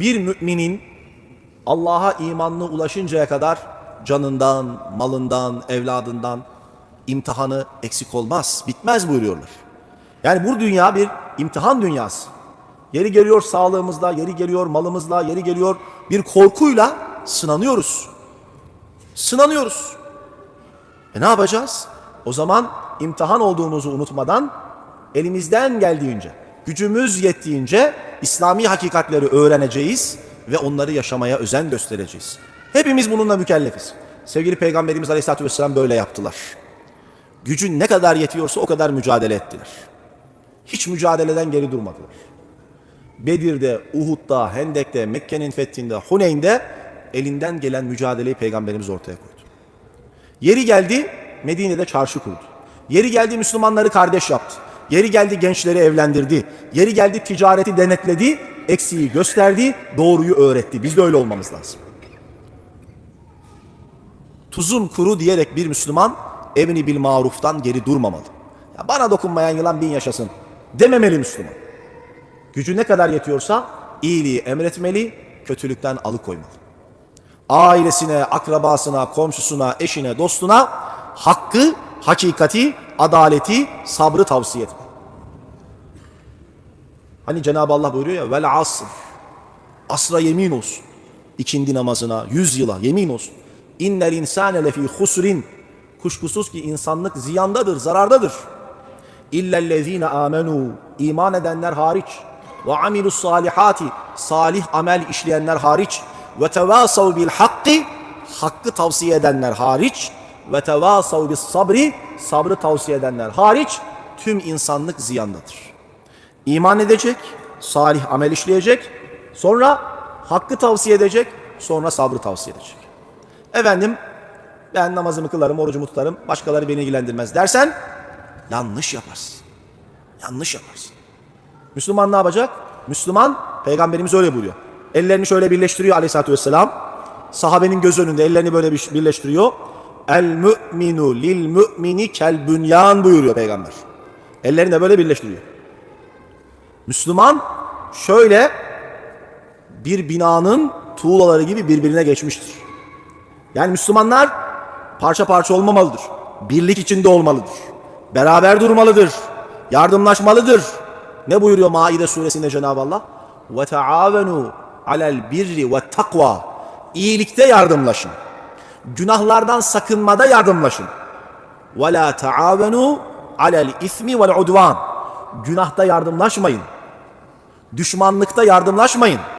bir müminin Allah'a imanlı ulaşıncaya kadar canından, malından, evladından imtihanı eksik olmaz, bitmez buyuruyorlar. Yani bu dünya bir imtihan dünyası. Yeri geliyor sağlığımızla, yeri geliyor malımızla, yeri geliyor bir korkuyla sınanıyoruz. Sınanıyoruz. E ne yapacağız? O zaman imtihan olduğumuzu unutmadan elimizden geldiğince, gücümüz yettiğince İslami hakikatleri öğreneceğiz ve onları yaşamaya özen göstereceğiz. Hepimiz bununla mükellefiz. Sevgili Peygamberimiz Aleyhisselatü Vesselam böyle yaptılar. Gücün ne kadar yetiyorsa o kadar mücadele ettiler. Hiç mücadeleden geri durmadılar. Bedir'de, Uhud'da, Hendek'te, Mekke'nin fethinde, Huneyn'de elinden gelen mücadeleyi Peygamberimiz ortaya koydu. Yeri geldi Medine'de çarşı kurdu. Yeri geldi Müslümanları kardeş yaptı. Yeri geldi gençleri evlendirdi. Yeri geldi ticareti denetledi. Eksiği gösterdi. Doğruyu öğretti. Biz de öyle olmamız lazım. Tuzum kuru diyerek bir Müslüman evini bil maruftan geri durmamalı. Ya bana dokunmayan yılan bin yaşasın dememeli Müslüman. Gücü ne kadar yetiyorsa iyiliği emretmeli, kötülükten alıkoymalı. Ailesine, akrabasına, komşusuna, eşine, dostuna hakkı, hakikati, adaleti, sabrı tavsiye etmeli. Hani Cenab-ı Allah buyuruyor ya vel asr. Asra yemin olsun. İkindi namazına, yüz yıla yemin olsun. İnnel insane lefî husrin. Kuşkusuz ki insanlık ziyandadır, zarardadır. İllellezîne âmenû. iman edenler hariç. Ve amilus salihati. Salih amel işleyenler hariç. Ve tevâsav bil hakkı. Hakkı tavsiye edenler hariç. Ve tevâsav bis sabri. Sabrı tavsiye edenler hariç. Tüm insanlık ziyandadır. İman edecek, salih amel işleyecek, sonra hakkı tavsiye edecek, sonra sabrı tavsiye edecek. Efendim ben namazımı kılarım, orucumu tutarım, başkaları beni ilgilendirmez dersen yanlış yaparsın. Yanlış yaparsın. Müslüman ne yapacak? Müslüman, Peygamberimiz öyle buyuruyor. Ellerini şöyle birleştiriyor aleyhissalatü vesselam. Sahabenin göz önünde ellerini böyle bir- birleştiriyor. El mü'minu lil mü'mini kel bünyan buyuruyor Peygamber. Ellerini de böyle birleştiriyor. Müslüman şöyle bir binanın tuğlaları gibi birbirine geçmiştir. Yani Müslümanlar parça parça olmamalıdır. Birlik içinde olmalıdır. Beraber durmalıdır. Yardımlaşmalıdır. Ne buyuruyor Maide suresinde Cenab-ı Allah? Ve taavenu alel birri ve takva. İyilikte yardımlaşın. Günahlardan sakınmada yardımlaşın. Ve la taavenu alel ismi vel udvan. Günahta yardımlaşmayın. Düşmanlıkta yardımlaşmayın.